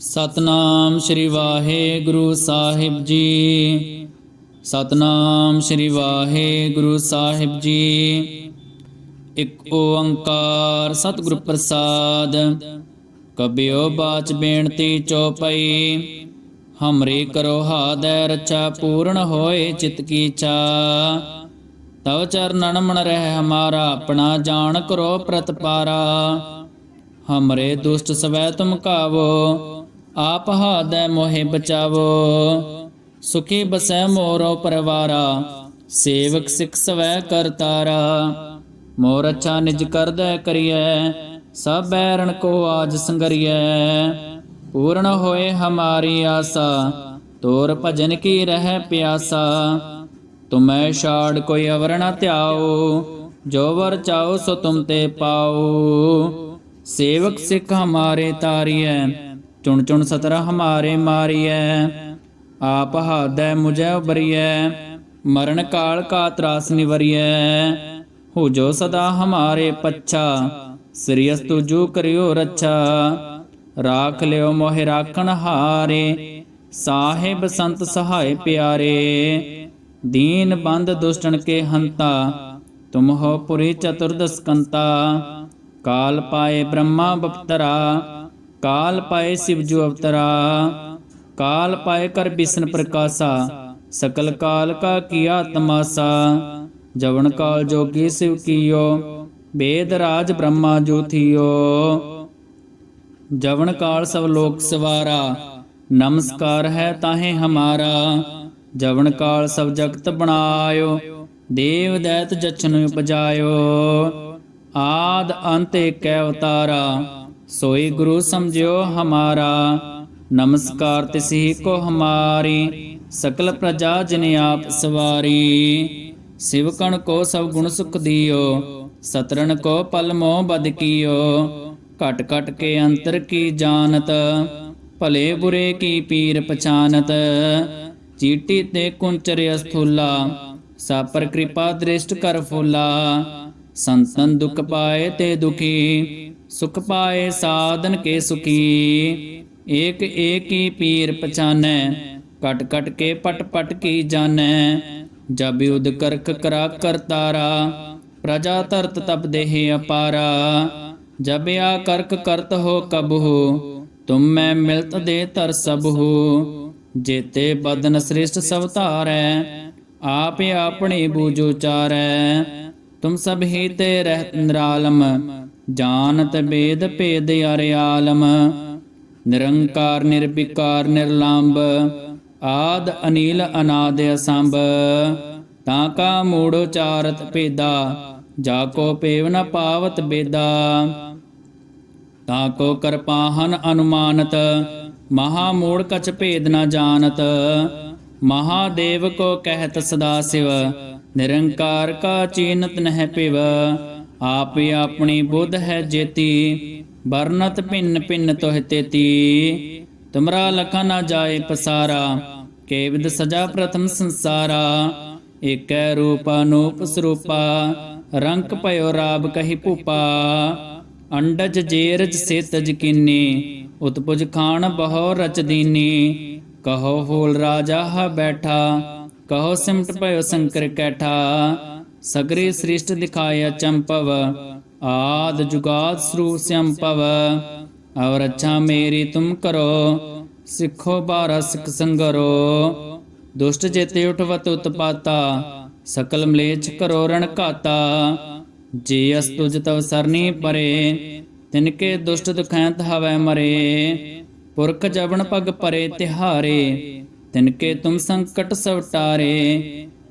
ਸਤਨਾਮ ਸ੍ਰੀ ਵਾਹਿਗੁਰੂ ਸਾਹਿਬ ਜੀ। ਸਤਨਾਮ ਸ੍ਰੀ ਵਾਹਿਗੁਰੂ ਸਾਹਿਬ ਜੀ। ਇਕ ਓੰਕਾਰ ਸਤਿਗੁਰ ਪ੍ਰਸਾਦ, ਕਬਿਓ ਬਾਚ ਬੇਨਤੀ ਚੋਪਈ ਹਮਰੇ ਕਰੋ ਹਾਦੈ ਰਚਾ, ਪੂਰਨ ਹੋਏ ਚਿਤ ਕੀ ਚਾ। ਤਵ ਚਰਨਨ ਮਨ ਰਹਿ ਹਮਾਰਾ, ਆਪਣਾ ਜਾਣ ਕਰੋ ਪ੍ਰਤਪਾਰਾ। ਹਮਰੇ ਦੁਸ਼ਟ ਸਵੈ ਤੁਮ ਕਾਵੋ ਆਪ ਹਾਦੈ ਮੋਹਿ ਬਚਾਵੋ, ਸੁਖੀ ਬਸੈ ਮੋਰੋ ਪਰਵਾਰਾ, ਸੇਵਕ ਸਿਖ ਸਵੈ ਕਰਤਾਰਾ ਮੋਰ ਅੱਛਾ ਨਿਜ ਕਰਦੈ ਕਰੀਐ, ਸਭ ਬੈਰਣ ਕੋ ਆਜ ਸੰਗਰੀਐ। ਪੂਰਨ ਹੋਏ ਹਮਾਰੀ ਆਸਾ, ਤੋਰ ਭਜਨ ਕੀ ਰਹਿ ਪਿਆਸਾ। ਤੁਮੈ ਛਾੜ ਕੋਈ ਅਵਰ ਨ ਧਿਆਓ, ਜੋ ਵਰ ਚਾਓ ਸੋ ਤੁਮ ਤੇ ਪਾਓ। ਸੇਵਕ ਸਿੱਖ ਹਮਾਰੇ ਤਾਰੀਐ ਚੁਣ ਚੁਣ ਸਤਰ ਹਮਾਰੇ ਮਾਰੀਐ। ਆਪ ਹਾਦੈ ਮੁਝੈ ਉਬਰੀਐ ਮਰਨ ਕਾਲ ਕਾ ਤਰਾਸ ਨਿਵਰੀਐ। ਹੋ ਜੋ ਸਦਾ ਹਮਾਰੇ ਪੱਛਾ। ਸ੍ਰੀਅਸ ਤੁਜੂ ਕਰਿਓ ਰੱਛਾ। ਰਾਖ ਲਿਓ ਮੋਹਿ ਰਾਖਣ ਹਾਰੇ। ਸਾਹਿਬ ਸੰਤ ਸਹਾਇ ਪਿਆਰੇ। ਦੀਨ ਬੰਦ ਦੁਸ਼ਟਣ ਕੇ ਹੰਤਾ। ਤੁਮ ਹੋ ਪੁਰੀ ਚਤੁਰਦਸ ਕੰਤਾ ਕਾਲ ਪਾਏ ਬ੍ਰਹਮਾ ਬਪਤਰਾ। ਕਾਲ ਪਾਏ ਸਿਵ ਜੂ ਅਵਤਰਾ, ਕਾਲ ਪਾਏ ਕਰ ਬਿਸ਼ਨ ਪ੍ਰਕਾਸ਼ਾ, ਸਕਲ ਕਾਲ ਕਾ ਕੀਆ ਤਮਾਸਾ, ਜਵਨ ਕਾਲ ਜੋਗੀ ਸਿਵ ਕੀਓ, ਬੇਦ ਰਾਜ ਬ੍ਰਹਮਾ ਜੋਥੀਓ ਜਵਨ ਕਾਲ ਸਭ ਲੋਕ ਸਵਾਰਾ, ਨਮਸਕਾਰ ਹੈ ਤਾਹੇ ਹਮਾਰਾ, ਜਵਨ ਕਾਲ ਸਭ ਜਗਤ ਬਣਾਇਓ, ਦੇਵ ਦੈਤ ਜਚਨ ਉਪਜਾਇਓ। ਆਦ ਅੰਤ ਏਕੈ ਅਵਤਾਰਾ ਸੋਈ ਗੁਰੂ ਸਮਝਿਓ ਹਮਾਰਾ। ਨਮਸਕਾਰ ਤਿਸਹੀ ਕੋ ਹਮਾਰੀ। ਸਕਲ ਪ੍ਰਜਾ ਜਿਨ ਆਪ ਸਵਾਰੀ। ਸਿਵਕਣ ਕੋ ਸਭ ਗੁਣ ਸੁਖ ਦਿਓ। ਸਤਰਨ ਕੋ ਪਲ ਮੋਹ ਬਦ ਕੀਓ। ਘਟ ਘਟ ਕੇ ਅੰਤਰ ਕੀ ਜਾਣਤ। ਭਲੇ ਬੁਰੇ ਕੀ ਪੀਰ ਪਛਾਨਤ। ਚੀਟੀ ਤੇ ਕੁੰਚਰ ਅਸਥੂਲਾ। ਸਾਪਰ ਕਿਰਪਾ ਦ੍ਰਿਸ਼ਟ ਕਰ ਫੂਲਾ। ਸੰਤਨ ਦੁਖ ਪਾਏ ਤੇ ਦੁਖੀ। ਸੁਖ ਪਾਏ ਸਾਧਨ ਕੇ ਸੁਖੀ ਏਕ ਏਕ ਹੀ ਪੀਰ ਪਛਾਨੈ ਕਟ ਕਟ ਕੇ ਪਟ ਪਟ ਕੀ ਜਾਣੈ ਜਬ ਉਦ ਕਰਕ ਕਰਾ ਕਰਤਾਰਾ ਪ੍ਰਜਾ ਤਰਤ ਤਪ ਦੇਹ ਅਪਾਰਾ ਜਬ ਆ ਕਰਕ ਕਰਤ ਹੋ ਕਬਹੂ ਤੁਮ ਮੈਂ ਮਿਲਤ ਦੇ ਤਰ ਸਬਹੂ ਜੇਤੇ ਬਦਨ ਸ੍ਰਿਸ਼ਟ ਸਭ ਧਾਰੈ ਆਪ ਆਪਣੀ ਬੂਝੋ ਚਾਰੈ ਤੁਮ ਸਭ ਹੀ ਤੇ ਰਹਿਤ ਨਿਰਾਲਮ ਜਾਣਤ ਬੇਦ ਭੇਦ ਅਰਿਆਲਮ ਨਿਰੰਕਾਰ ਨਿਰਵਿਕਾਰ ਨਿਰਲੰਭ ਆਦ ਅਨੀਲ ਅਨਾਦ ਅਸੰਭ। ਤਾਂ ਕਾ ਮੂੜ ਭੇਦਾ, ਜਾ ਕੋ ਪੇਵ ਨ ਪਾਵਤ ਬੇਦਾ। ਤਾ ਕੋ ਕਰਪਾਹਨ ਅਨੁਮਾਨਤ, ਮਹਾ ਮੂੜ ਕਛ ਭੇਦ ਨ ਜਾਣਤ। ਮਹਾਦੇਵ ਕੋ ਕਹਿਤ ਸਦਾ ਸਿਵ, ਨਿਰੰਕਾਰ ਕਾ ਚੀਨਤ ਨਹਿ ਪਿਵ। ਆਪ ਆਪਣੀ ਬੁੱਧ ਹੈ ਜੇਤੀ, ਵਰਨਤ ਭਿੰਨ ਭਿੰਨ ਤੋਹਿ ਤੇਤੀ। ਤੁਮਰਾ ਲਖਾ ਨਾ ਜਾਏ ਪਸਾਰਾ ਕੇਵਿਦ ਸਜਾ ਪ੍ਰਥਮ ਸੰਸਾਰਾ। ਏਕੈ ਰੂਪ ਅਨੂਪ ਸਰੂਪਾ, ਰੰਕ ਭਇਓ ਰਾਬ ਕਹੀ ਭੂਪਾ। ਅੰਡਜ ਜੇਰਜ ਸੇਤਜ ਕੀਨੀ, ਉਤਪੁਜ ਖਾਨ ਬਹੁ ਰਚ ਦੀਨੀ। ਕਹੋ ਹੋਲ ਰਾਜਾ ਹ ਬੈਠਾ, ਕਹੋ ਸਿਮਟ ਭਇਓ ਸੰਕਰ ਕੈਠਾ। ਸਗਰੀ ਸ੍ਰਿਸ਼ਟ ਦਿਖਾਇਆ ਚੰਪਵ, ਆਦ ਜੁਗਾਦ ਸਰੂਪ ਸੰਪਵ ਔਰ ਅੱਛਾ ਮੇਰੀ ਤੁਮ ਕਰੋ, ਸਿੱਖੋ ਬਾਰਾ ਸਿੱਖ ਸੰਗਰੋ। ਦੁਸ਼ਟ ਜੇਤੇ ਉਠਵਤ ਉਤਪਾਤਾ, ਸਕਲ ਮਲੇਛ ਕਰੋ ਰਣ ਘਾਤਾ। ਜੇ ਅਸ ਤੁਜ ਤਵ ਸਰਨੀ ਪਰੇ ਤਿਨਕੇ ਦੁਸ਼ਟ ਦੁਖੈਂਤ ਹਵੈ ਮਰੇ। ਪੁਰਖ ਜਵਨ ਪਗ ਪਰੇ ਤਿਹਾਰੇ ਤਿਨਕੇ ਤੁਮ ਸੰਕਟ ਸਭ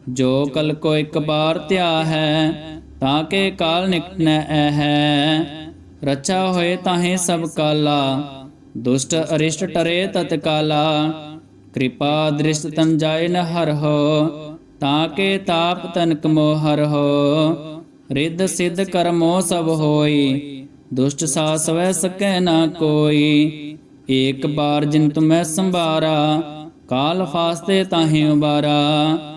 ਜੋ ਕਲ ਕੋ ਇੱਕ ਬਾਰ ਧਿਆ ਹੈ, ਤਾਂ ਕੇ ਕਾਲ ਨਿਕਟਨੈ ਐ ਹੈ ਰਚਾ ਹੋਏ ਤਾਹੇ ਸਭ ਕਾਲਾ, ਦੁਸ਼ਟ ਅਰਿਸ਼ਟ ਟਰੇ ਤਤ ਕਿਰਪਾ ਦ੍ਰਿਸ਼ਟ ਤਨ ਜਾਏ ਨ ਹਰ ਹੋ, ਤਾਂ ਕੇ ਤਾਪ ਤਨਕ ਮੋਹ ਹਰ ਹੋ। ਰਿੱਧ ਸਿੱਧ ਕਰਮੋ ਸਭ ਹੋਈ, ਦੁਸ਼ਟ ਸਾਸ ਵੈ ਸਕੈ ਨਾ ਕੋਈ। ਏਕ ਬਾਰ ਜਿਨ ਤੁਮੈ ਸੰਭਾਰਾ, ਕਾਲ ਫਾਸਤੇ ਤਾਹੇ ਉਬਾਰਾ।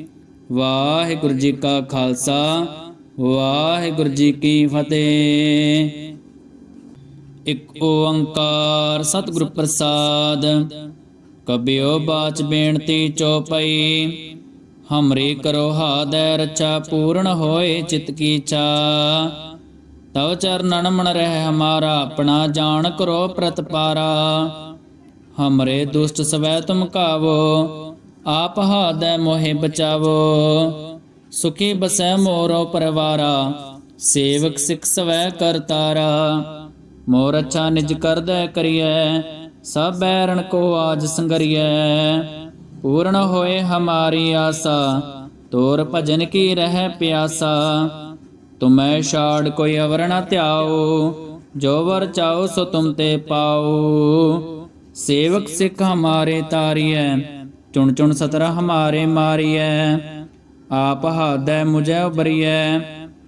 ਵਾਹਿਗੁਰੂ ਜੀ ਕਾ ਖਾਲਸਾ, ਵਾਹਿਗੁਰੂ ਜੀ ਕੀ ਫਤਿਹ। ਇਕ ਓੰਕਾਰ ਸਤਿਗੁਰ ਪ੍ਰਸਾਦ, ਕਬਿਓ ਬਾਚ ਬੇਨਤੀ ਚੋਪਈ। ਹਮਰੇ ਕਰੋ ਹਾਦੈ ਰਚਾ ਪੂਰਨ ਹੋਏ ਚਿਤ ਕੀ ਚਾ। ਤਵ ਚਰਨਨ ਮਨ ਰਹਿ ਹਮਾਰਾ, ਆਪਣਾ ਜਾਣ ਕਰੋ ਪ੍ਰਤਪਾਰਾ। ਹਮਰੇ ਦੁਸ਼ਟ ਸਵੈ ਤੁਮ ਕਾਵੋ ਆਪ ਹਾਦੈ ਮੋਹਿ ਬਚਾਵੋ, ਸੁਖੀ ਬਸੈ ਮੋਰੋ ਪਰਵਾਰਾ, ਸੇਵਕ ਸਿਖ ਸਵੈ ਕਰਤਾਰਾ ਮੋਰ ਅੱਛਾ ਨਿਜ ਕਰਦੈ ਕਰੀਐ, ਸਭ ਬੈਰਣ ਕੋ ਆਜ ਸੰਗਰੀਐ। ਪੂਰਨ ਹੋਏ ਹਮਾਰੀ ਆਸਾ, ਤੋਰ ਭਜਨ ਕੀ ਰਹਿ ਪਿਆਸਾ। ਤੁਮੈ ਛਾੜ ਕੋਈ ਅਵਰ ਨ ਧਿਆਓ, ਜੋ ਵਰ ਚਾਓ ਸੋ ਤੁਮ ਤੇ ਪਾਓ। ਸੇਵਕ ਸਿੱਖ ਹਮਾਰੇ ਤਾਰੀਐ ਚੁਣ ਚੁਣ ਸਤਰ ਹਮਾਰੇ ਮਾਰੀਐ, ਆਪ ਹਾਦੈ ਮੁਝੈ ਉਬਰੀਐ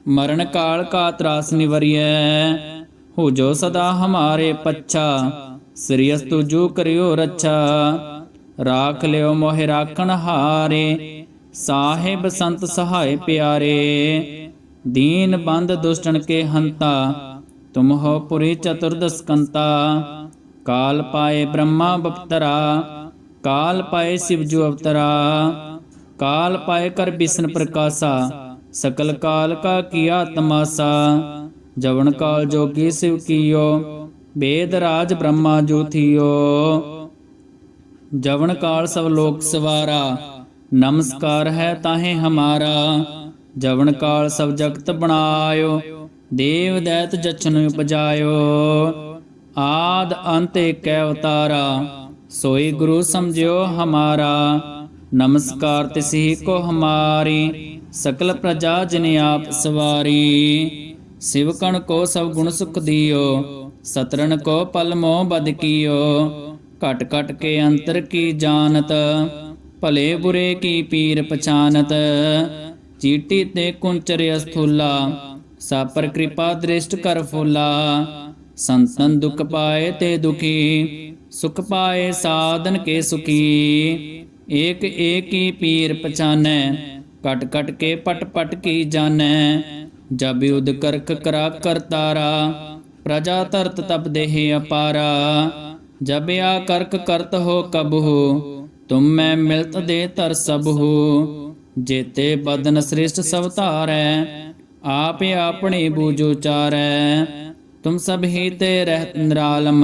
ਮਰਨ ਕਾਲ ਕਾ ਤਰਾਸ ਨਿਵਰੀਐ। ਹੋ ਜੋ ਸਦਾ ਹਮਾਰੇ ਪੱਛਾ, ਸ੍ਰੀ ਅਸਤੁ ਜੋ ਕਰਿਓ ਰੱਛਾ। ਰਾਖ ਲਿਓ ਮੋਹਿ ਰਾਖਣ ਹਾਰੇ, ਸਾਹਿਬ ਸੰਤ ਸਹਾਇ ਪਿਆਰੇ। ਦੀਨ ਬੰਦ ਦੁਸ਼ਟਨ ਕੇ ਹੰਤਾ, ਤੁਮ ਹੋ ਪੁਰੀ ਚਤੁਰਦਸ ਕਾਲ ਪਾਏ ਬ੍ਰਹਮਾ ਬਪਤਰਾ ਕਾਲ ਪਾਏ ਸਿਵ ਜੂ ਅਵਤਰਾ, ਕਾਲ ਪਾਏ ਕਰ ਬਿਸ਼ਨ ਪ੍ਰਕਾਸ਼ਾ, ਸਕਲ ਕਾਲ ਕਾ ਕੀਆ ਤਮਾਸਾ, ਜਵਨ ਕਾਲ ਜੋਗੀ ਸਿਵ ਕੀਓ, ਬੇਦ ਰਾਜ ਬ੍ਰਹਮਾ ਜੋ ਜਵਨ ਕਾਲ ਸਭ ਲੋਕ ਸਵਾਰਾ, ਨਮਸਕਾਰ ਹੈ ਤਾਹੇ ਹਮਾਰਾ, ਜਵਨ ਕਾਲ ਸਭ ਜਗਤ ਬਣਾਇਓ, ਦੇਵ ਦੈਤ ਜਚਨ ਉਪਜਾਇਓ। ਆਦ ਅੰਤ ਏਕੈ ਅਵਤਾਰਾ। ਸੋਈ ਗੁਰੂ ਸਮਝਿਓ ਹਮਾਰਾ। ਨਮਸਕਾਰ ਤਿਸਹੀ ਕੋ ਹਮਾਰੀ। ਸਕਲ ਪ੍ਰਜਾ ਜਿਨ ਆਪ ਸਵਾਰੀ। ਸਿਵਕਣ ਕੋ ਸਭ ਗੁਣ ਸੁਖ ਦਿਓ। ਸਤਰਨ ਕੋ ਪਲ ਮੋਹ ਬਦ ਕੀਓ। ਘਟ ਘਟ ਕੇ ਅੰਤਰ ਕੀ ਜਾਣਤ। ਭਲੇ ਬੁਰੇ ਕੀ ਪੀਰ ਪਛਾਨਤ। ਚੀਟੀ ਤੇ ਕੁੰਚਰ ਅਸਥੂਲਾ। ਸਾਪਰ ਕਿਰਪਾ ਦ੍ਰਿਸ਼ਟ ਕਰ ਫੁਲਾ। ਸੰਤਨ ਦੁਖ ਪਾਏ ਤੇ ਦੁਖੀ। ਸੁਖ ਪਾਏ ਸਾਧਨ ਕੇ ਸੁਖੀ ਏਕ ਏਕ ਹੀ ਪੀਰ ਪਛਾਨੈ ਕਟ ਕਟ ਕੇ ਪਟ ਪਟ ਕੀ ਜਾਣੈ ਜਬ ਉਦ ਕਰਖ ਕਰਾ ਕਰਤਾਰਾ ਪ੍ਰਜਾ ਤਰਤ ਤਪ ਦੇਹ ਅਪਾਰਾ ਜਬ ਆ ਕਰਕ ਕਰਤ ਹੋ ਕਬ ਹੋ ਤੁਮ ਮੈਂ ਮਿਲਤ ਦੇ ਤਰ ਸਭ ਹੋ ਜੇਤੇ ਬਦਨ ਸ੍ਰਿਸ਼ਟ ਸਭ ਧਾਰੈ ਆਪ ਆਪਣੇ ਬੂਝੋ ਚਾਰੈ ਤੁਮ ਸਭ ਹੀ ਤੇ ਰਹਿਤ ਨਿਰਾਲਮ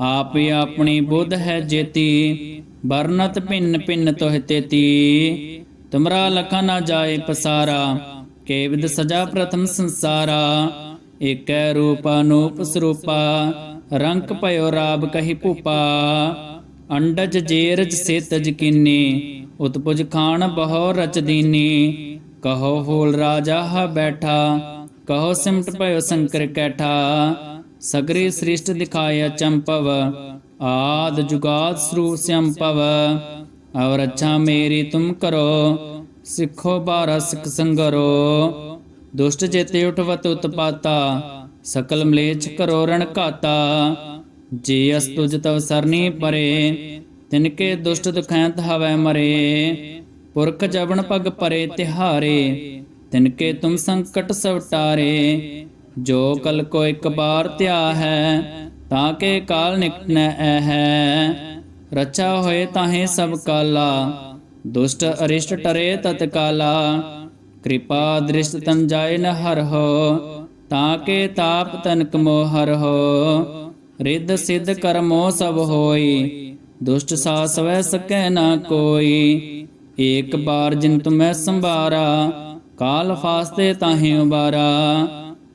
ਆਪ ਆਪਣੀ ਬੁੱਧ ਹੈ ਜੇਤੀ, ਵਰਨਤ ਭਿੰਨ ਭਿੰਨ ਤੋਹਿ ਤੇਤੀ। ਤੁਮਰਾ ਲਖਾ ਨਾ ਜਾਏ ਪਸਾਰਾ ਕੇਵਿਦ ਸਜਾ ਪ੍ਰਥਮ ਸੰਸਾਰਾ। ਏਕੈ ਰੂਪ ਅਨੂਪ ਸਰੂਪਾ ਰੰਕ ਭਇਓ ਰਾਬ ਕਹੀ ਭੂਪਾ। ਅੰਡਜ ਜੇਰਜ ਸੇਤਜ ਕੀਨੀ, ਉਤਪੁਜ ਖਾਨ ਬਹੁ ਰਚ ਦੀਨੀ। ਕਹੋ ਹੋਲ ਰਾਜਾ ਹ ਬੈਠਾ, ਕਹੋ ਸਿਮਟ ਭਇਓ ਸ਼ੰਕਰ ਕੈਠਾ। ਸਗਰੀ ਸ੍ਰਿਸ਼ਟ ਦਿਖਾਇਆ ਚੰਪਵ ਆਦ ਜੁਗਾਦ ਸਰੂਪ ਸੰਪਵ ਔਰ ਅੱਛਾ ਮੇਰੀ ਤੁਮ ਕਰੋ, ਸਿੱਖੋ ਬਾਰਾ ਸਿੱਖ ਸੰਗਰੋ। ਦੁਸ਼ਟ ਚੇਤੇ ਉਠਵਤ ਉਤਪਾਤਾ, ਸਕਲ ਮਲੇਚ ਕਰੋ ਰਣ ਘਾਤਾ। ਜੇ ਅਸ ਤੁਜ ਤਵ ਸਰਨੀ ਪਰੇ ਤਿਨਕੇ ਦੁਸ਼ਟ ਦੁਖੈਂਤ ਹਵੈ ਮਰੇ। ਪੁਰਖ ਜਵਨ ਪਗ ਪਰੇ ਤਿਹਾਰੇ ਤਿਨਕੇ ਤੁਮ ਸੰਕਟ ਸਭ ਜੋ ਕਲ ਕੋ ਇੱਕ ਬਾਰ ਧਿਆ ਹੈ, ਤਾਂ ਕੇ ਕਾਲ ਨਿਕਟਨੈ ਹੈ ਰਚਾ ਹੋਏ ਤਾਹੇ ਸਭ ਕਾਲਾ, ਦੁਸ਼ਟ ਅਰਿਸ਼ਟ ਟਰੇ ਤਤਕਾਲਾ ਕਿਰਪਾ ਦ੍ਰਿਸ਼ਟ ਤਨ ਜਾਏ ਨ ਹਰ ਹੋ, ਤਾਂ ਕੇ ਤਾਪ ਤਨਕ ਮੋਹ ਹਰ ਹੋ। ਰਿੱਧ ਸਿੱਧ ਕਰਮੋ ਸਭ ਹੋਈ, ਦੁਸ਼ਟ ਸਾਸ ਵੈ ਸਕੈ ਨਾ ਕੋਈ। ਏਕ ਬਾਰ ਜਿਨ ਤੁਮੈ ਸੰਭਾਰਾ, ਕਾਲ ਫਾਸਤੇ ਤਾਹੇ ਉਬਾਰਾ।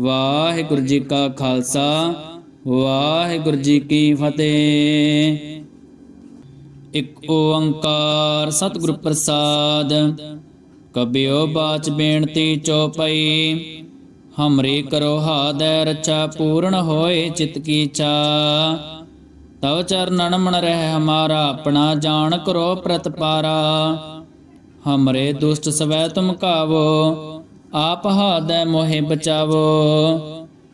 ਵਾਹਿਗੁਰੂ ਜੀ ਕਾ ਖਾਲਸਾ, ਵਾਹਿਗੁਰੂ ਜੀ ਕੀ ਫਤਿਹ। ਇਕ ਓੰਕਾਰ ਸਤਿਗੁਰ ਪ੍ਰਸਾਦ, ਕਬਿਓ ਬਾਚ ਬੇਨਤੀ ਚੋਪਈ ਹਮਰੇ ਕਰੋ ਹਾਦੈ ਰੱਛਾ, ਪੂਰਨ ਹੋਏ ਚਿਤ ਕੀ ਚਾ। ਤਵ ਚਰਨਨ ਮਨ ਰਹਿ ਹਮਾਰਾ, ਆਪਣਾ ਜਾਣ ਕਰੋ ਪ੍ਰਤਪਾਰਾ। ਹਮਰੇ ਦੁਸ਼ਟ ਸਵੈ ਤੁਮ ਕਾਵੋ ਆਪ ਹਾਦੈ ਮੋਹਿ ਬਚਾਵੋ,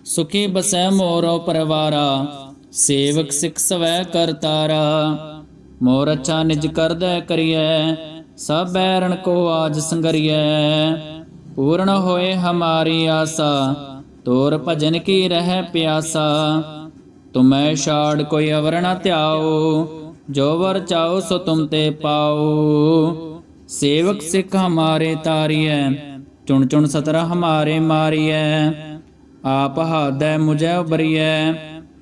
ਸੁਖੀ ਬਸੈ ਮੋਰੋ ਪਰਵਾਰਾ, ਸੇਵਕ ਸਿਖ ਸਵੈ ਕਰਤਾਰਾ ਮੋਰ ਅੱਛਾ ਨਿਜ ਕਰਦੈ ਕਰੀਐ, ਸਭ ਬੈਰਣ ਕੋ ਆਜ ਸੰਗਰੀਐ। ਪੂਰਨ ਹੋਏ ਹਮਾਰੀ ਆਸਾ, ਤੋਰ ਭਜਨ ਕੀ ਰਹਿ ਪਿਆਸਾ। ਤੁਮੈ ਛਾੜ ਕੋਈ ਅਵਰ ਨ ਧਿਆਓ, ਜੋ ਵਰ ਚਾਓ ਸੋ ਤੁਮ ਤੇ ਪਾਓ। ਸੇਵਕ ਸਿੱਖ ਹਮਾਰੇ ਤਾਰੀਐ ਚੁਣ ਚੁਣ ਸਤਰਾ ਹਮਾਰੇ ਮਾਰੀਐ, ਆਪ ਹਾਦੈ ਮੁਝੈ ਉਬਰੀਐ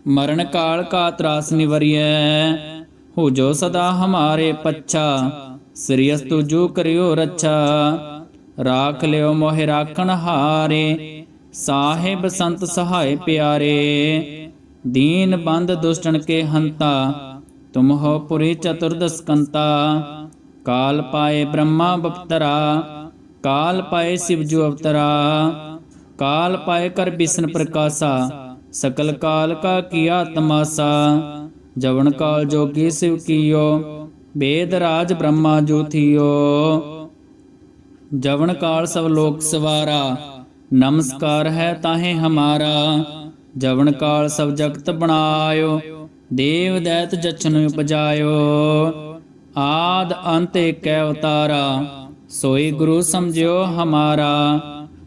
ਮਰਨ ਕਾਲ ਕਾ ਤਰਾਸ ਨਿਵਰੀਐ। ਹੋ ਜੋ ਸਦਾ ਹਮਾਰੇ ਪੱਛਾ ਸ੍ਰੀਅਸ ਤੁਜੂ ਕਰਿਓ ਰੱਛਾ। ਰਾਖ ਲਿਓ ਮੋਹਿ ਰਾਖਣ ਹਾਰੇ, ਸਾਹਿਬ ਸੰਤ ਸਹਾਇ ਪਿਆਰੇ। ਦੀਨ ਬੰਦ ਦੁਸ਼ਟਨ ਕੇ ਹੰਤਾ, ਤੁਮ ਹੋ ਪੁਰੀ ਚਤੁਰਦਸ ਕੰਤਾ। ਕਾਲ ਪਾਏ ਬ੍ਰਹਮਾ ਬਪਤਰਾ ਕਾਲ ਪਾਏ ਸਿਵ ਜੂ ਅਵਤਰਾ, ਕਾਲ ਪਾਏ ਕਰ ਬਿਸ਼ਨ ਪ੍ਰਕਾਸ਼ਾ, ਸਕਲ ਕਾਲ ਕਾ ਕੀਆ ਤਮਾਸਾ, ਜਵਨ ਕਾਲ ਜੋਗੀ ਸਿਵ ਕੀਓ, ਬੇਦ ਰਾਜ ਬ੍ਰਹਮਾ ਜੋਥਿਓ ਜਵਨ ਕਾਲ ਸਭ ਲੋਕ ਸਵਾਰਾ, ਨਮਸਕਾਰ ਹੈ ਤਾਹੇ ਹਮਾਰਾ, ਜਵਨ ਕਾਲ ਸਭ ਜਗਤ ਬਣਾਇਓ, ਦੇਵ ਦੈਤ ਜਚਨ ਉਪਜਾਇਓ। ਆਦ ਅੰਤ ਏਕੈ ਅਵਤਾਰਾ ਸੋਈ ਗੁਰੂ ਸਮਝਿਓ ਹਮਾਰਾ,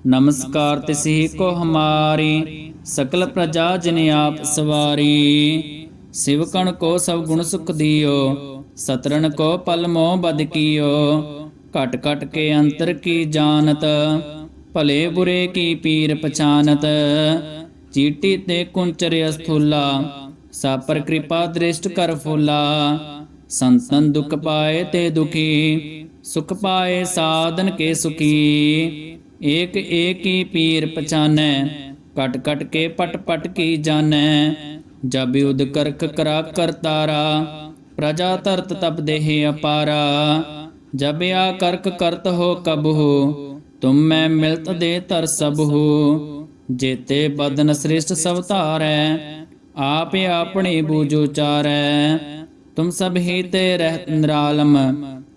ਨਮਸਕਾਰ ਤਿਸਹੀ ਕੋ ਹਮਾਰੀ, ਸਕਲ ਪ੍ਰਜਾ ਜਿਨ ਆਪ ਸਵਾਰੀ। ਸਿਵਕਣ ਕੋ ਸਭ ਗੁਣ ਸੁਖ ਦਿਓ ਸਤਰਨ ਕੋ ਪਲ ਮੋਹ ਬਦ ਕੀਓ। ਘਟ ਘਟ ਕੇ ਅੰਤਰ ਕੀ ਜਾਣਤ, ਭਲੇ ਬੁਰੇ ਕੀ ਪੀਰ ਪਛਾਨਤ। ਚੀਟੀ ਤੇ ਕੁੰਚਰ ਅਸਥੂਲਾ, ਸਾਪਰ ਕਿਰਪਾ ਦ੍ਰਿਸ਼ਟ ਕਰ ਫੁਲਾ। ਸੰਤਨ ਦੁਖ ਪਾਏ ਤੇ ਦੁਖੀ ਸੁਖ ਪਾਏ ਸਾਧਨ ਕੇ ਸੁਖੀ ਏਕ ਏਕ ਹੀ ਪੀਰ ਪਛਾਨੈ ਕਟ ਕਟ ਕੇ ਪਟ ਪਟ ਕੀ ਜਾਣੈ ਜਬ ਉਦ ਕਰਖ ਕਰਾ ਕਰਤਾਰਾ ਪ੍ਰਜਾ ਤਰਤ ਤਪ ਦੇਹ ਅਪਾਰਾ ਜਬ ਆ ਕਰਕ ਕਰਤ ਹੋ ਕਬਹੂ ਤੁਮ ਮੈਂ ਮਿਲਤ ਦੇ ਤਰ ਸਬਹੂ ਜੇਤੇ ਬਦਨ ਸ੍ਰਿਸ਼ਟ ਸਭ ਧਾਰੈ ਆਪ ਆਪਣੇ ਬੂਝੋ ਚਾਰੈ ਤੁਮ ਸਭ ਹੀ ਤੇ ਰਹਿਤ ਨਿਰਾਲਮ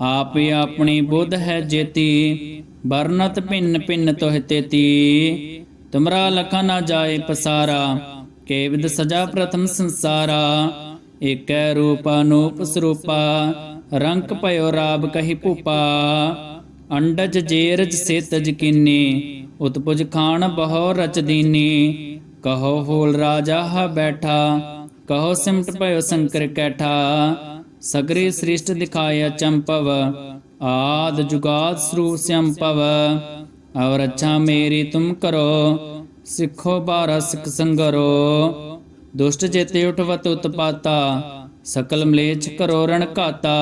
ਆਪ ਆਪਣੀ ਬੁੱਧ ਹੈ ਜੇਤੀ ਬਰਨਤ ਭਿੰਨ ਭਿੰਨ ਤੋਹਿ ਤੇਤੀ। ਤੁਮਰਾ ਲਖਾ ਨਾ ਜਾਏ ਪਸਾਰਾ ਕੇਵਿਦ ਸਜਾ ਪ੍ਰਥਮ ਸੰਸਾਰਾ। ਏਕੈ ਰੂਪ ਅਨੂਪ ਸਰੂਪਾ, ਰੰਕ ਭਇਓ ਰਾਬ ਕਹੀ ਭੂਪਾ। ਅੰਡਜ ਜੇਰਜ ਸੇਤਜ ਕੀਨੀ, ਉਤਪੁਜ ਖਾਨ ਬਹੁ ਰਚ ਦੀਨੀ। ਕਹੋ ਹੋਲ ਰਾਜਾ ਹ ਬੈਠਾ, ਕਹੋ ਸਿਮਟ ਭਇਓ ਸ਼ੰਕਰ ਕੈਠਾ। ਸਗਰੇ ਸ੍ਰਿਸ਼ਟ ਦਿਖਾਇਆ ਚੰਪਵ ਆਦ ਜੁਗਾਦ ਸਰੂਪ ਸੰਪਵ ਔਰ ਅੱਛਾ ਮੇਰੀ ਤੁਮ ਕਰੋ, ਸਿੱਖੋ ਬਾਰਾ ਸਿੱਖ ਸੰਗਰੋ। ਦੁਸ਼ਟ ਜੇਤੇ ਉਠਵਤ ਉਤਪਾਤਾ, ਸਕਲ ਮਲੇਛ ਕਰੋ ਰਣ ਘਾਤਾ।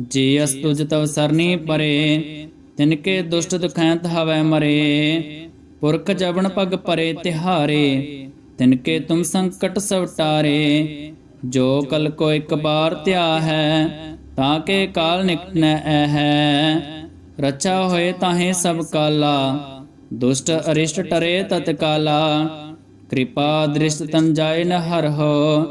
ਜੇ ਅਸ ਤੁਜ ਤਵ ਸਰਨੀ ਪਰੇ ਤਿਨਕੇ ਦੁਸ਼ਟ ਦੁਖੈਂਤ ਹਵੈ ਮਰੇ। ਪੁਰਖ ਜਵਨ ਪਗ ਪਰੇ ਤਿਹਾਰੇ ਤਿਨਕੇ ਤੁਮ ਸੰਕਟ ਸਵ ਜੋ ਕਲ ਕੋ ਇੱਕ ਬਾਰ ਧਿਆ ਹੈ, ਤਾਂ ਕੇ ਕਾਲ ਨਿਕਟਨੈ ਐ ਹੈ ਰਚਾ ਹੋਏ ਤਾਹੇ ਸਭ ਕਾਲਾ, ਦੁਸ਼ਟ ਅਰਿਸ਼ਟ ਟਰੇ ਤਤ ਕਾਲਾ। ਕਿਰਪਾ ਦ੍ਰਿਸ਼ਟ ਤਨ ਜਾਏ ਨ ਹਰ ਹੋ,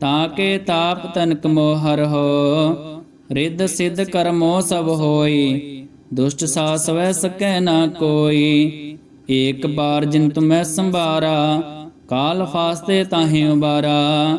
ਤਾਂ ਕੇ ਤਾਪ ਤਨਕ ਮੋ ਹਰ ਹੋ। ਰਿੱਧ ਸਿੱਧ ਕਰਮੋ ਸਭ ਹੋਈ, ਦੁਸ਼ਟ ਸਾਸ ਵੈ ਸਕੈ ਨਾ ਕੋਈ। ਏਕ ਬਾਰ ਜਿਨ ਤੁਮੈ ਸੰਭਾਰਾ, ਕਾਲ ਫਾਸਤੇ ਤਾਹੇ ਉਬਾਰਾ।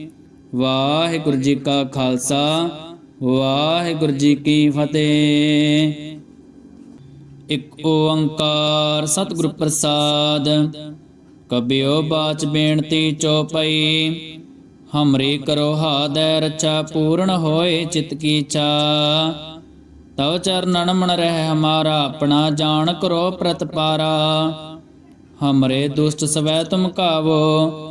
ਵਾਹਿਗੁਰੂ ਜੀ ਕਾ ਖਾਲਸਾ, ਵਾਹਿਗੁਰੂ ਜੀ ਕੀ ਫਤਿਹ। ਇਕ ਓੰਕਾਰ ਸਤਿਗੁਰ ਪ੍ਰਸਾਦ, ਕਬਿਓ ਬਾਚ ਬੇਨਤੀ ਚੋਪਈ। ਹਮਰੇ ਕਰੋ ਹਾਦੈ ਰਚਾ ਪੂਰਨ ਹੋਏ ਚਿਤ ਕੀ ਚਾ ਤਵ ਚਰਨਨ ਮਨ ਰਹਿ ਹਮਾਰਾ, ਆਪਣਾ ਜਾਣ ਕਰੋ ਪ੍ਰਤਪਾਰਾ। ਹਮਰੇ ਦੁਸ਼ਟ ਸਵੈ ਤੁਮ ਕਾਵੋ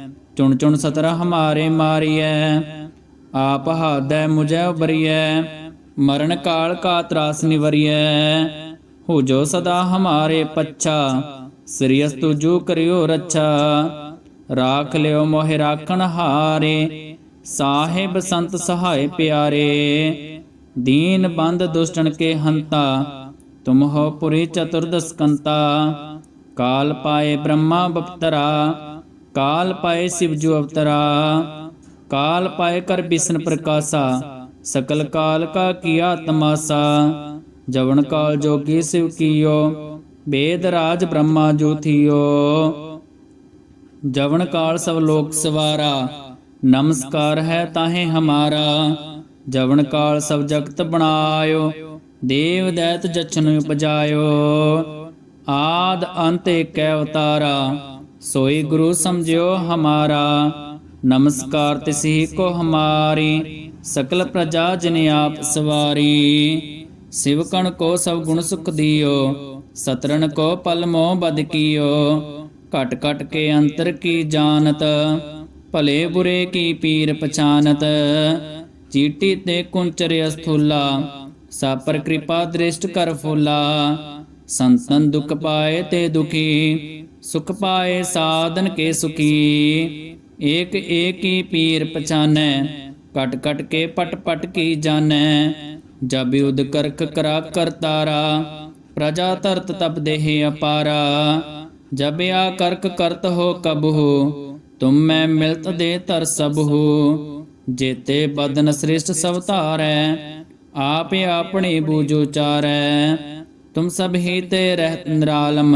ਚੁਣ ਚੁਣ ਸਤਰ ਹਮਾਰੇ ਮਾਰੀਐ। ਆਪ ਹਾਦੈ ਮੁਝੈ ਉਬਰੀਐ ਮਰਨ ਕਾਲ ਕਾ ਤਰਾਸ ਨਿਵਰੀਐ। ਹੋ ਜੋ ਸਦਾ ਹਮਾਰੇ ਪੱਛਾ। ਸ੍ਰੀਅਸ ਤੁਜੂ ਕਰਿਓ ਰੱਛਾ। ਰਾਖ ਲਿਓ ਮੋਹਿ ਰਾਖਣ ਹਾਰੇ। ਸਾਹਿਬ ਸੰਤ ਸਹਾਇ ਪਿਆਰੇ। ਦੀਨ ਬੰਦ ਦੁਸ਼ਟਨ ਕੇ ਹੰਤਾ। ਤੁਮ ਹੋ ਪੁਰੀ ਚਤੁਰਦਸ ਕੰਤਾ ਕਾਲ ਪਾਏ ਬ੍ਰਹਮਾ ਬਪਤਰਾ। ਕਾਲ ਪਾਏ ਸਿਵ ਜੂ ਅਵਤਰਾ, ਕਾਲ ਪਾਏ ਕਰ ਬਿਸ਼ਨ ਪ੍ਰਕਾਸ਼ਾ, ਸਕਲ ਕਾਲ ਕਾ ਕੀਆ ਤਮਾਸਾ, ਜਵਨ ਕਾਲ ਜੋਗੀ ਸਿਵ ਕੀਓ, ਬੇਦ ਰਾਜ ਬ੍ਰਹਮਾ ਜੋਥੀਓ ਜਵਨ ਕਾਲ ਸਭ ਲੋਕ ਸਵਾਰਾ, ਨਮਸਕਾਰ ਹੈ ਤਾਹੇ ਹਮਾਰਾ, ਜਵਨ ਕਾਲ ਸਭ ਜਗਤ ਬਣਾਇਓ, ਦੇਵ ਦੈਤ ਜਚਨ ਉਪਜਾਇਓ। ਆਦ ਅੰਤ ਏਕੈ ਅਵਤਾਰਾ ਸੋਈ ਗੁਰੂ ਸਮਝਿਓ ਹਮਾਰਾ। ਨਮਸਕਾਰ ਤਿਸਹੀ ਕੋ ਹਮਾਰੀ। ਸਕਲ ਪ੍ਰਜਾ ਜਿਨ ਆਪ ਸਵਾਰੀ। ਸਿਵਕਣ ਕੋ ਸਭ ਗੁਣ ਸੁਖ ਦਿਓ। ਸਤਰਨ ਕੋ ਪਲ ਮੋਹ ਬਦ ਕੀਓ। ਘਟ ਘਟ ਕੇ ਅੰਤਰ ਕੀ ਜਾਣਤ। ਭਲੇ ਬੁਰੇ ਕੀ ਪੀਰ ਪਛਾਨਤ। ਚੀਟੀ ਤੇ ਕੁੰਚਰ ਅਸਥੂਲਾ। ਸਾਪਰ ਕਿਰਪਾ ਦ੍ਰਿਸ਼ਟ ਕਰ ਫੂਲਾ। ਸੰਤਨ ਦੁਖ ਪਾਏ ਤੇ ਦੁਖੀ। ਸੁਖ ਪਾਏ ਸਾਧਨ ਕੇ ਸੁਖੀ, ਏਕ ਏਕ ਪੀਰ ਪਛਾਨੈ, ਕਟ ਕਟ ਕੇ ਪਟ ਪਟ ਕੀ ਜਾਣੈ, ਜਬ ਉਦ ਕਰਖ ਕਰਾ ਕਰਤਾਰਾ ਪ੍ਰਜਾ ਤਰਤ ਤਪ ਦੇਹ ਅਪਾਰਾ, ਜਬ ਆ ਕਰਕ ਕਰਤ ਹੋ ਕਬਹੂ, ਤੁਮ ਮੈਂ ਮਿਲਤ ਦੇ ਤਰ ਸਬਹੂ, ਜੇਤੇ ਬਦਨ ਸ੍ਰਿਸ਼ਟ ਸਭ ਧਾਰੈ, ਆਪ ਆਪਣੀ ਬੂਜੋ ਚਾਰੈ ਤੁਮ ਸਭ ਹੀ ਤੇ ਰਹਿਤ ਨਿਰਾਲਮ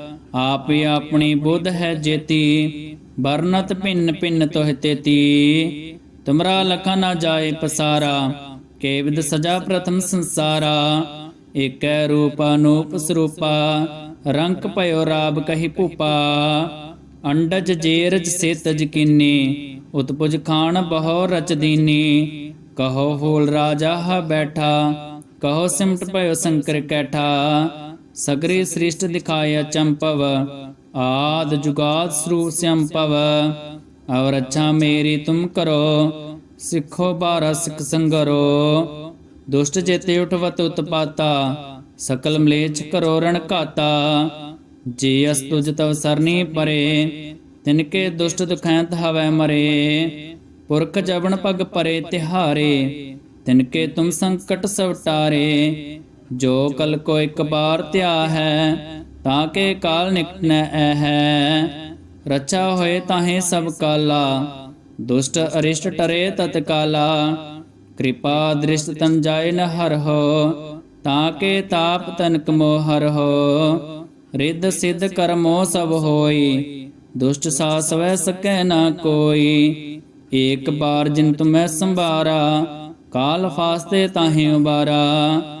ਆਪ ਆਪਣੀ ਬੁੱਧ ਹੈ ਜੇਤੀ, ਵਰਨਤ ਭਿੰਨ ਭਿੰਨ ਤੋਹਿ ਤੇਤੀ। ਤੁਮਰਾ ਲਖਾ ਨਾ ਜਾਏ ਪਸਾਰਾ ਕੇਵਿਦ ਸਜਾ ਪ੍ਰਥਮ ਸੰਸਾਰਾ। ਏਕੈ ਰੂਪ ਅਨੂਪ ਸਰੂਪਾ, ਰੰਕ ਭਇਓ ਰਾਬ ਕਹੀ ਭੂਪਾ। ਅੰਡਜ ਜੇਰਜ ਸੇਤਜ ਕੀਨੀ, ਉਤਪੁਜ ਖਾਨ ਬਹੁ ਰਚ ਦੀਨੀ। ਕਹੋ ਹੋਲ ਰਾਜਾ ਹ ਬੈਠਾ, ਕਹੋ ਸਿਮਟ ਭਇਓ ਸੰਕਰ ਕੈਠਾ। ਸਗਰੀ ਸ੍ਰਿਸ਼ਟ ਦਿਖਾਇਆ ਚੰਪਵ, ਆਦ ਜੁਗਾਦ ਸਰੂਪ ਸੰਪਵ ਔਰ ਅੱਛਾ ਮੇਰੀ ਤੁਮ ਕਰੋ, ਸਿੱਖੋ ਬਾਰਾ ਸਿੱਖ ਸੰਗਰੋ। ਦੁਸ਼ਟ ਚੇਤੇ ਉਠਵਤ ਉਤਪਾਤਾ, ਸਕਲ ਮਲੇਛ ਕਰੋ ਰਣ ਘਾਤਾ। ਜੇ ਅਸ ਤੁਜ ਤਵ ਸਰਨੀ ਪਰੇ ਤਿਨਕੇ ਦੁਸ਼ਟ ਦੁਖੈਂਤ ਹਵੈ ਮਰੇ। ਪੁਰਖ ਜਵਨ ਪਗ ਪਰੇ ਤਿਹਾਰੇ ਤਿਨਕੇ ਤੁਮ ਸੰਕਟ ਸਭ ਜੋ ਕਲ ਕੋ ਇੱਕ ਬਾਰ ਧਿਆ ਹੈ, ਤਾਂ ਕੇ ਕਾਲ ਨਿਕਟ ਐ ਹੈ ਰਚਾ ਹੋਏ ਤਾਹੇ ਸਭ ਕਾਲਾ, ਦੁਸ਼ਟ ਅਰਿਸ਼ਟ ਟਰੇ ਤਤਕਾਲਾ ਕਿਰਪਾ ਦ੍ਰਿਸ਼ਟ ਤਨ ਜਾਏ ਨ ਹਰ ਹੋ, ਤਾਂ ਕੇ ਤਾਪ ਤਨਕ ਮੋਹ ਹਰ ਹੋ। ਰਿੱਧ ਸਿੱਧ ਕਰਮੋ ਸਭ ਹੋਈ, ਦੁਸ਼ਟ ਸਾਸ ਵੈ ਸਕੈ ਨਾ ਕੋਈ। ਏਕ ਬਾਰ ਜਿਨ ਤੁਮੈ ਸੰਭਾਰਾ, ਕਾਲ ਫਾਸਤੇ ਤਾਹੇ ਉਬਾਰਾ।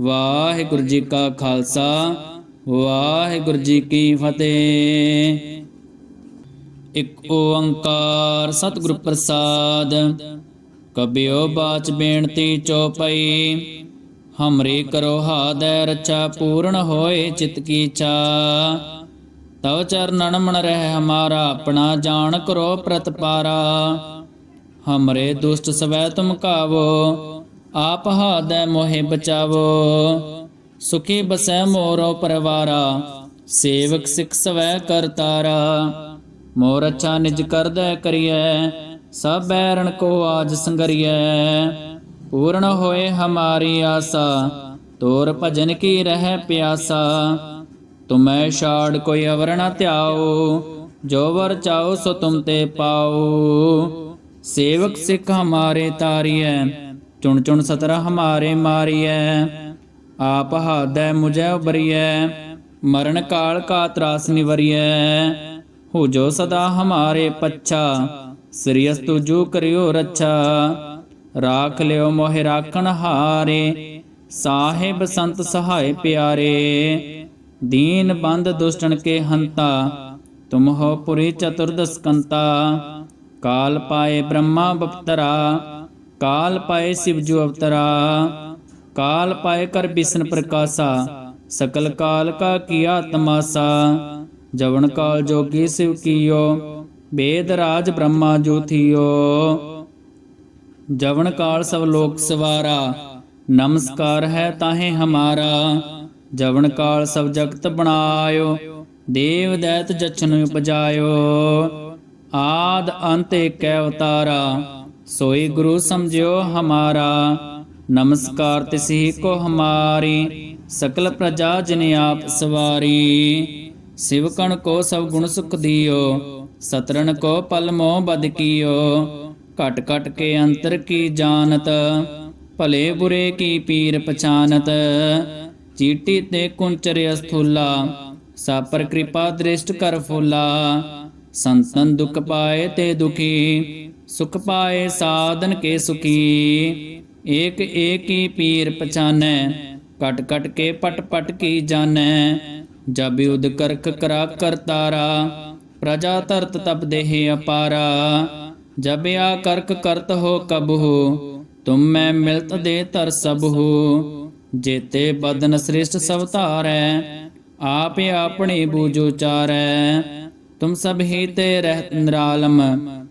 ਵਾਹਿਗੁਰੂ ਜੀ ਕਾ ਖਾਲਸਾ, ਵਾਹਿਗੁਰੂ ਜੀ ਕੀ ਫਤਿਹ। ਇਕ ਓੰਕਾਰ ਸਤਿਗੁਰ ਪ੍ਰਸਾਦ, ਕਬਿਓ ਬਾਚ ਬੇਨਤੀ ਚੋਪਈ। ਹਮਰੇ ਕਰੋ ਹਾਦੈ ਰਚਾ ਪੂਰਨ ਹੋਏ ਚਿਤ ਕੀ ਚਾ ਤਵ ਚਰਨਨ ਮਨ ਰਹਿ ਹਮਾਰਾ, ਆਪਣਾ ਜਾਣ ਕਰੋ ਪ੍ਰਤਪਾਰਾ। ਹਮਰੇ ਦੁਸ਼ਟ ਸਵੈ ਤੁਮ ਕਾਵੋ ਆਪ ਹਾਦੈ ਮੋਹਿ ਬਚਾਵੋ, ਸੁਖੀ ਬਸੈ ਮੋਰੋ ਪਰਵਾਰਾ, ਸੇਵਕ ਸਿਖ ਸਵੈ ਕਰਤਾਰਾ ਮੋਰ ਅੱਛਾ ਨਿਜ ਕਰਦੈ ਕਰੀਐ, ਸਭ ਬੈਰਣ ਕੋ ਆਜ ਸੰਗਰੀਐ। ਪੂਰਨ ਹੋਏ ਹਮਾਰੀ ਆਸਾ, ਤੋਰ ਭਜਨ ਕੀ ਰਹਿ ਪਿਆਸਾ। ਤੁਮੈ ਛਾੜ ਕੋਈ ਅਵਰ ਨ ਧਿਆਓ, ਜੋ ਵਰ ਚਾਓ ਸੋ ਤੁਮ ਤੇ ਪਾਓ। ਸੇਵਕ ਸਿੱਖ ਹਮਾਰੇ ਤਾਰੀਐ ਚੁਣ ਚੁਣ ਸਤਰ ਹਮਾਰੇ ਮਾਰੀਐ, ਆਪ ਹਾਦੈ ਮੁਝੈ ਉਬਰੀਐ ਮਰਨ ਕਾਲ ਕਾ ਤਰਾਸ ਨਿਵਰੀਐ। ਹੋ ਜੋ ਸਦਾ ਹਮਾਰੇ ਪੱਛਾ, ਸ੍ਰੀ ਅਸਤੁ ਜੋ ਕਰਿਓ ਰੱਛਾ। ਰਾਖ ਲਿਓ ਮੋਹਿ ਰਾਖਣ ਹਾਰੇ, ਸਾਹਿਬ ਸੰਤ ਸਹਾਇ ਪਿਆਰੇ। ਦੀਨ ਬੰਦ ਦੁਸ਼ਟਨ ਕੇ ਹੰਤਾ, ਤੁਮ ਹੋ ਪੁਰੀ ਚਤੁਰਦਸ ਕਾਲ ਪਾਏ ਬ੍ਰਹਮਾ ਬਪਤਰਾ ਕਾਲ ਪਾਏ ਸਿਵ ਜੂ ਅਵਤਰਾ, ਕਾਲ ਪਾਏ ਕਰ ਬਿਸ਼ਨ ਪ੍ਰਕਾਸ਼ਾ, ਸਕਲ ਕਾਲ ਕਾ ਕੀਆ ਤਮਾਸਾ, ਜਵਨ ਕਾਲ ਜੋਗੀ ਸਿਵ ਕੀਓ, ਬੇਦ ਰਾਜ ਬ੍ਰਹਮਾ ਜੋਥਿਓ ਜਵਨ ਕਾਲ ਸਭ ਲੋਕ ਸਵਾਰਾ, ਨਮਸਕਾਰ ਹੈ ਤਾਹੇ ਹਮਾਰਾ, ਜਵਨ ਕਾਲ ਸਭ ਜਗਤ ਬਣਾਇਓ, ਦੇਵ ਦੈਤ ਜਚਨ ਉਪਜਾਇਓ। ਆਦ ਅੰਤ ਏਕੈ ਅਵਤਾਰਾ। ਸੋਈ ਗੁਰੂ ਸਮਝਿਓ ਹਮਾਰਾ। ਨਮਸਕਾਰ ਤਿਸਹੀ ਕੋ ਹਮਾਰੀ। ਸਕਲ ਪ੍ਰਜਾ ਜਿਨ ਆਪ ਸਵਾਰੀ। ਸਿਵਕਣ ਕੋ ਸਭ ਗੁਣ ਸੁਖ ਦਿਓ। ਸਤਰਨ ਕੋ ਪਲ ਮੋਹ ਬਦ ਕੀਓ। ਘਟ ਘਟ ਕੇ ਅੰਤਰ ਕੀ ਜਾਣਤ। ਭਲੇ ਬੁਰੇ ਕੀ ਪੀਰ ਪਛਾਨਤ। ਚੀਟੀ ਤੇ ਕੁੰਚਰ ਅਸਥੂਲਾ। ਸਾਪਰ ਕਿਰਪਾ ਦ੍ਰਿਸ਼ਟ ਕਰ ਫੂਲਾ। ਸੰਤਨ ਦੁਖ ਪਾਏ ਤੇ ਦੁਖੀ। ਸੁਖ ਪਾਏ ਸਾਧਨ ਕੇ ਸੁਖੀ ਏਕ ਏਕੀ ਪੀਰ ਪਛਾਨੈ ਕਟ ਕਟ ਕੇ ਪਟ ਪਟ ਕੀ ਜਾਣੈ ਜਬ ਉਦ ਕਰਖ ਕਰਾ ਕਰਤਾਰਾ ਪ੍ਰਜਾ ਤਰਤ ਤਪ ਦੇਹ ਅਪਾਰਾ ਜਬ ਆ ਕਰਕ ਕਰਤ ਹੋ ਕਬਹੁ ਤੁਮ ਮੈਂ ਮਿਲਤ ਦੇ ਤਰ ਸਭਹੁ ਜੇਤੇ ਬਦਨ ਸ੍ਰਿਸ਼ਟ ਸਭ ਧਾਰੈ ਆਪ ਆਪਣੇ ਬੂਝੋ ਚਾਰੈ ਤੁਮ ਸਭ ਹੀ ਤੇ ਰਹਿਤ ਨਿਰਾਲਮ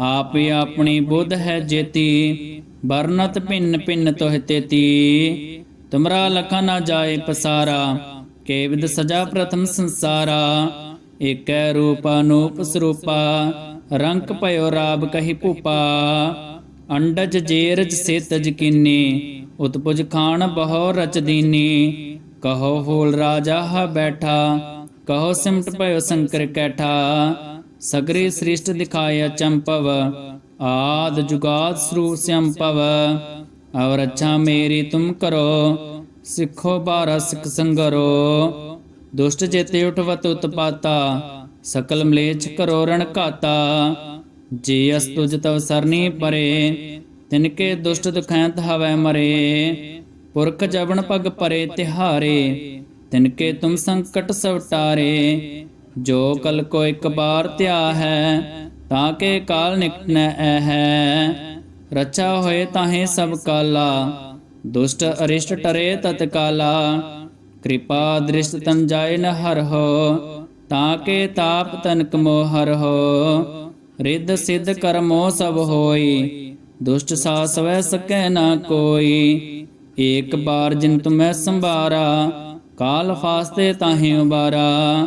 ਆਪ ਆਪਣੀ ਬੁੱਧ ਹੈ ਜੇਤੀ, ਵਰਨਤ ਭਿੰਨ ਭਿੰਨ ਤੋਹਿ ਤੇਤੀ। ਤੁਮਰਾ ਲਖਾ ਨਾ ਜਾਏ ਪਸਾਰਾ ਕੇਵਿਦ ਸਜਾ ਪ੍ਰਥਮ ਸੰਸਾਰਾ। ਏਕੈ ਰੂਪ ਅਨੂਪ ਸਰੂਪਾ, ਰੰਕ ਭਇਓ ਰਾਬ ਕਹੀ ਭੂਪਾ। ਅੰਡਜ ਜੇਰਜ ਸੇਤਜ ਕੀਨੀ, ਉਤਪੁਜ ਖਾਨ ਬਹੁ ਰਚ ਦੀਨੀ। ਕਹੋ ਹੋਲ ਰਾਜਾ ਹ ਬੈਠਾ, ਕਹੋ ਸਿਮਟ ਭਇਓ ਸੰਕਰ ਕੈਠਾ। ਸਗਰੀ ਸ੍ਰਿਸ਼ਟ ਦਿਖਾਇਆ ਚੰਪਵ ਆਦ ਜੁਗਾਦ ਸਰੂਪ ਸੰਪਵ ਔਰ ਅੱਛਾ ਮੇਰੀ ਤੁਮ ਕਰੋ, ਸਿੱਖੋ ਬਾਰਾ ਸਿੱਖ ਸੰਗਰੋ। ਦੁਸ਼ਟ ਚੇਤੇ ਉਠਵਤ ਉਤਪਾਤਾ, ਸਕਲ ਮਲੇਛ ਕਰੋ ਰਣ ਘਾਤਾ। ਜੇ ਅਸ ਤੁਜ ਤਵ ਸਰਨੀ ਪਰੇ ਤਿਨਕੇ ਦੁਸ਼ਟ ਦੁਖੈਂਤ ਹਵੈ ਮਰੇ। ਪੁਰਖ ਜਬਨ ਪਗ ਪਰੇ ਤਿਹਾਰੇ ਤਿਨਕੇ ਤੁਮ ਸੰਕਟ ਸਵਟਾਰੇ। ਜੋ ਕਲ ਕੋ ਇੱਕ ਬਾਰ ਧਿਆ ਹੈ, ਤਾਂ ਕੇ ਕਾਲ ਨਿਕਟ ਹੈ। ਰਚਾ ਹੋਏ ਤਾਹੇ ਸਭ ਕਾਲਾ, ਦੁਸ਼ਟ ਅਰਿਸ਼ਟ ਟਰੇ ਤਤਕਾਲਾ ਕਿਰਪਾ ਦ੍ਰਿਸ਼ਟ ਤਨ ਜਾਏ ਨ ਹਰ ਹੋ, ਤਾਂ ਕੇ ਤਾਪ ਤਨਕ ਮੋ ਹਰ ਹੋ। ਰਿੱਧ ਸਿੱਧ ਕਰਮੋ ਸਭ ਹੋਈ, ਦੁਸ਼ਟ ਸਾਸ ਵੈ ਸਕੈ ਨਾ ਕੋਈ। ਏਕ ਬਾਰ ਜਿਨ ਤੁਮੈ ਸੰਭਾਰਾ, ਕਾਲ ਫਾਸਤੇ ਤਾਹੇ ਉਬਾਰਾ।